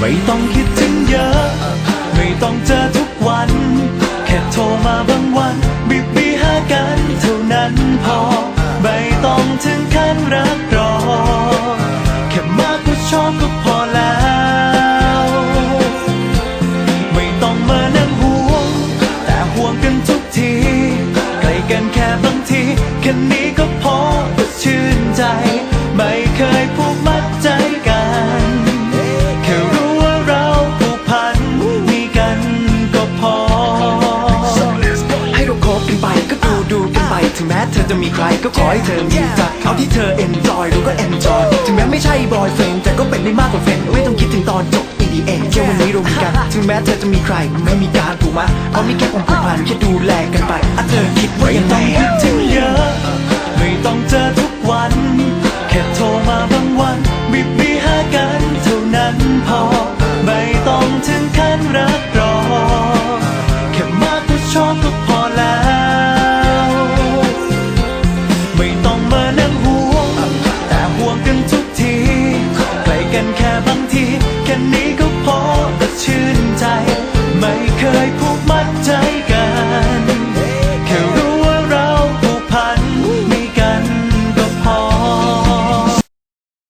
ไม่ต้องคิดถึงเยอะ ไม่ต้องเจอทุกวัน แค่โทรมาบางวันบิบบีหากันเท่านั้นพอ ไม่ต้องถึงขั้นรักรอ แค่มากกว่าชอบก็พอแล้ว ไม่ต้องมานั่งห่วง แต่ห่วงกันทุกที ใกล้กันแค่บางทีแค่นี้ ดูดูกันไปถึงแม้เธอจะมีใครก็ขอให้เธอมีใจเอาที่เธอ enjoy เราก็ enjoy ถึงแม้ไม่ใช่ boyfriend แต่ก็เป็นได้มากกว่า friend ไม่ต้องคิดถึงตอนจบ EDA แค่วันนี้เรามีกัน ถึงแม้เธอจะมีใครไม่มีการผูกมัดเพราะมีแค่ความผูกพันแค่ดูแลกันไปอะเธอคิดว่าไม่ยังไงต้องคิดถึงเยอะไม่ต้องเจอทุกวัน แค่โทรมาบางวันบิบบีหากันเท่านั้นพอไม่ต้องถึงขั้นรัก